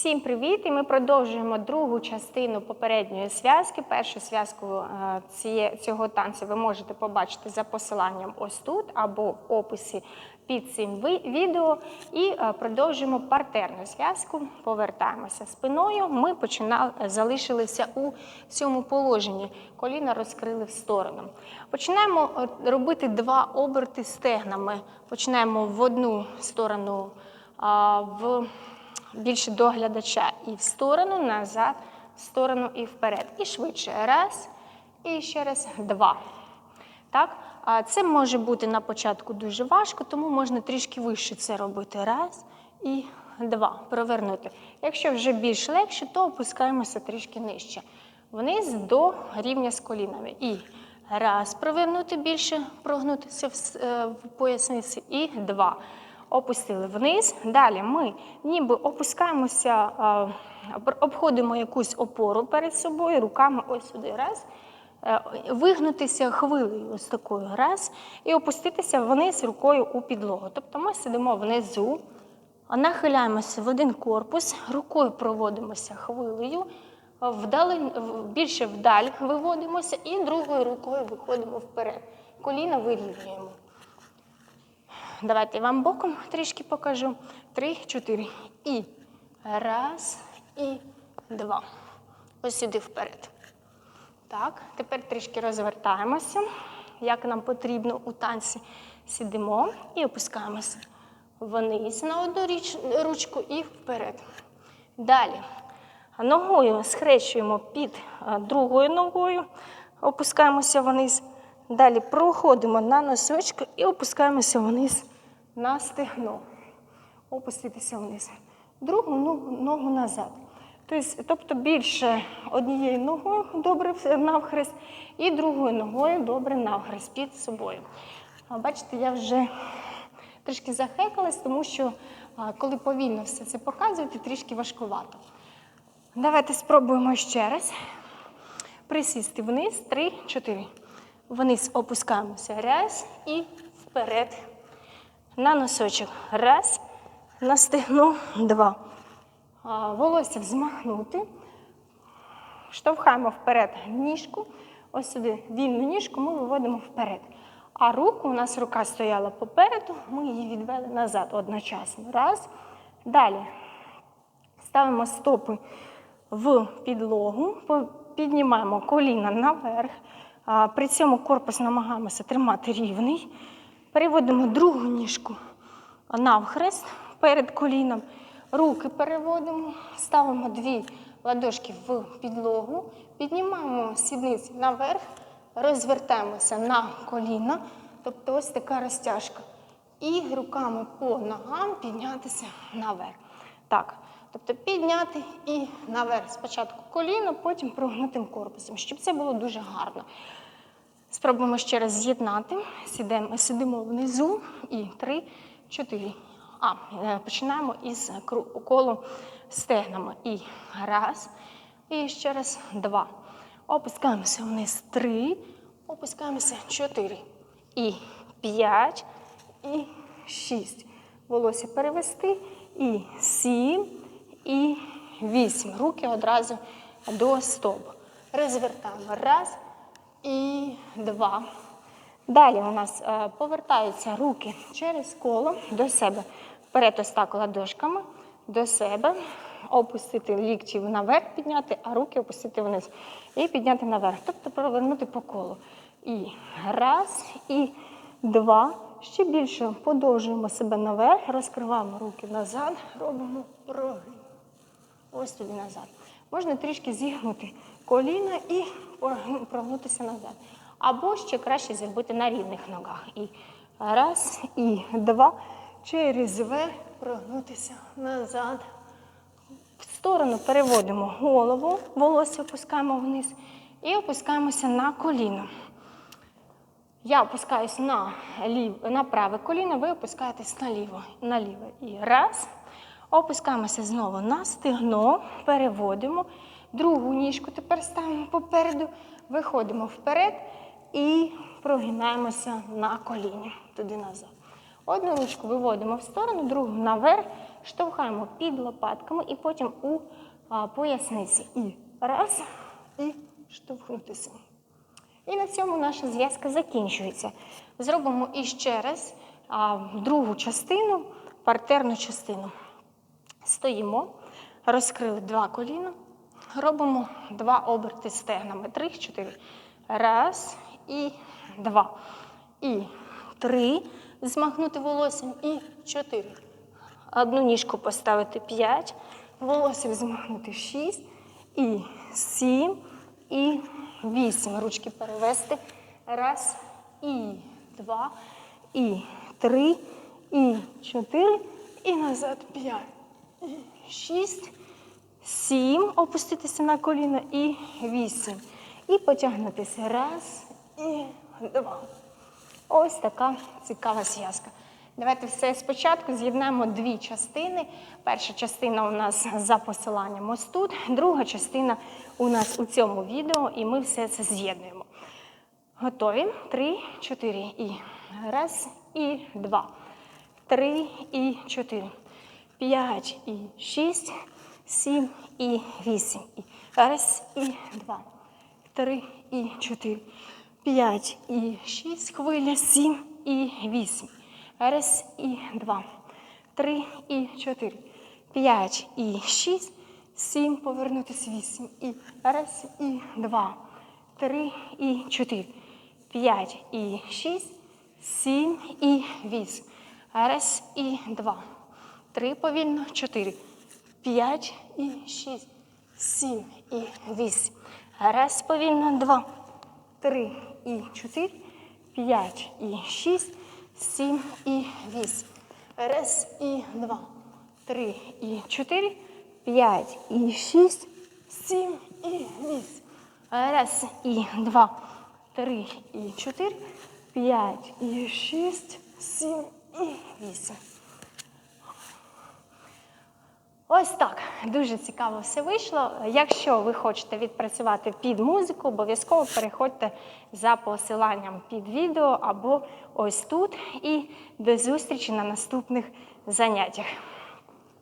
Всім привіт! І ми продовжуємо другу частину попередньої зв'язки. Першу зв'язку е, цього танцю ви можете побачити за посиланням ось тут або в описі під цим відео. І е, продовжуємо партерну зв'язку. Повертаємося спиною. Ми починали, залишилися у цьому положенні. Коліна розкрили в сторону. Починаємо е, робити два оберти стегнами. Починаємо в одну сторону. в більше до глядача і в сторону, назад, в сторону і вперед. І швидше. Раз, і ще раз два. Так? А це може бути на початку дуже важко, тому можна трішки вище це робити. Раз і два. Провернути. Якщо вже більш легше, то опускаємося трішки нижче. Вниз до рівня з колінами. І раз провернути більше, прогнутися е, в поясниці. І два. Опустили вниз. Далі ми ніби опускаємося, обходимо якусь опору перед собою, руками ось сюди. Раз. Е, Вигнутися хвилею ось такою раз, і опуститися вниз рукою у підлогу. Тобто ми сидимо внизу, нахиляємося в один корпус, рукою проводимося хвилею, вдали, більше вдаль виводимося і другою рукою виходимо вперед. Коліна вирівнюємо. Давайте вам боком трішки покажу. Три, чотири. І раз, і два. Ось сюди вперед. Так, тепер трішки розвертаємося, як нам потрібно у танці. Сидимо і опускаємося вниз на одну річ, ручку і вперед. Далі. Ногою схрещуємо під другою ногою, опускаємося вниз. Далі проходимо на носочку і опускаємося вниз на стегно. Опуститися вниз. Другу ногу, ногу назад. Тобто, тобто більше однією ногою добре навхрест і другою ногою добре навхрест під собою. Бачите, я вже трішки захекалась, тому що коли повільно все це показувати, трішки важкувато. Давайте спробуємо ще раз. Присісти вниз. Три, чотири. Вниз опускаємося. Раз і вперед. На носочок. Раз. На стегно. Два. Волосся взмахнути. Штовхаємо вперед ніжку. Ось сюди вільну ніжку ми виводимо вперед. А руку, у нас рука стояла попереду, ми її відвели назад одночасно. Раз. Далі. Ставимо стопи в підлогу, піднімаємо коліна наверх. При цьому корпус намагаємося тримати рівний. Переводимо другу ніжку навхрест перед коліном. Руки переводимо, ставимо дві ладошки в підлогу, піднімаємо сідниці наверх, розвертаємося на коліна, тобто ось така розтяжка. І руками по ногам піднятися наверх. Так, тобто підняти і наверх. Спочатку коліно, потім прогнутим корпусом, щоб це було дуже гарно. Спробуємо ще раз з'єднати. Сидимо, сидимо внизу і три, чотири. А, е, починаємо із колу стегнами. І раз. І ще раз два. Опускаємося вниз. Три. Опускаємося чотири. І п'ять. І шість. Волосся перевести. І сім. І вісім. Руки одразу до стоп. Розвертаємо. Раз і два. Далі у нас е, повертаються руки через коло до себе. Вперед ось так ладошками до себе. Опустити лікті наверх, підняти, а руки опустити вниз. І підняти наверх. Тобто провернути по колу. І раз, і два. Ще більше подовжуємо себе наверх, розкриваємо руки назад, робимо прогин. Ось туди назад. Можна трішки зігнути коліна і прогнутися назад. Або ще краще зробити на рівних ногах. І раз, і два. Через В прогнутися назад. В сторону переводимо голову, волосся опускаємо вниз і опускаємося на коліно. Я опускаюсь на, лів, на праве коліно, ви опускаєтесь на ліво, на ліве. І раз. Опускаємося знову на стегно, переводимо. Другу ніжку тепер ставимо попереду, виходимо вперед і прогинаємося на коліні туди назад. Одну ручку виводимо в сторону, другу наверх штовхаємо під лопатками і потім у поясниці. І раз, і штовхнутися. І на цьому наша зв'язка закінчується. Зробимо іще раз а, другу частину, партерну частину. Стоїмо, розкрили два коліна, робимо два оберти стегнами. Три, чотири. Раз і два. І три. Змахнути волоссям. І чотири. Одну ніжку поставити п'ять. Волоссям змахнути шість. І сім. І вісім. Ручки перевести. Раз. І два. І три. І чотири. І назад п'ять. Шість. Сім. Опуститися на коліно. І вісім. І потягнутися. Раз. І два. Ось така цікава зв'язка. Давайте все спочатку з'єднаємо дві частини. Перша частина у нас за посиланням ось тут, друга частина у нас у цьому відео, і ми все це з'єднуємо. Готові? Три, чотири. І раз, і два. Три і чотири. П'ять і шість, сім і вісім. І раз, і два. Три і чотири. П'ять і шість хвиля, сім і вісім. Раз і два. Три і чотири. П'ять і шість. Сім. Повернутись вісім. І раз і два. Три і чотири. П'ять і шість. Сім і вісім. Раз і два. Три повільно. Чотири. П'ять і шість. Сім і вісім. Раз повільно. Два три і чотири, п'ять і шість, сім і вісім. Раз і два, три і чотири, п'ять і шість, сім і вісім. Раз і два, три і чотири, п'ять і шість, сім і вісім. Ось так дуже цікаво все вийшло. Якщо ви хочете відпрацювати під музику, обов'язково переходьте за посиланням під відео або ось тут. І до зустрічі на наступних заняттях.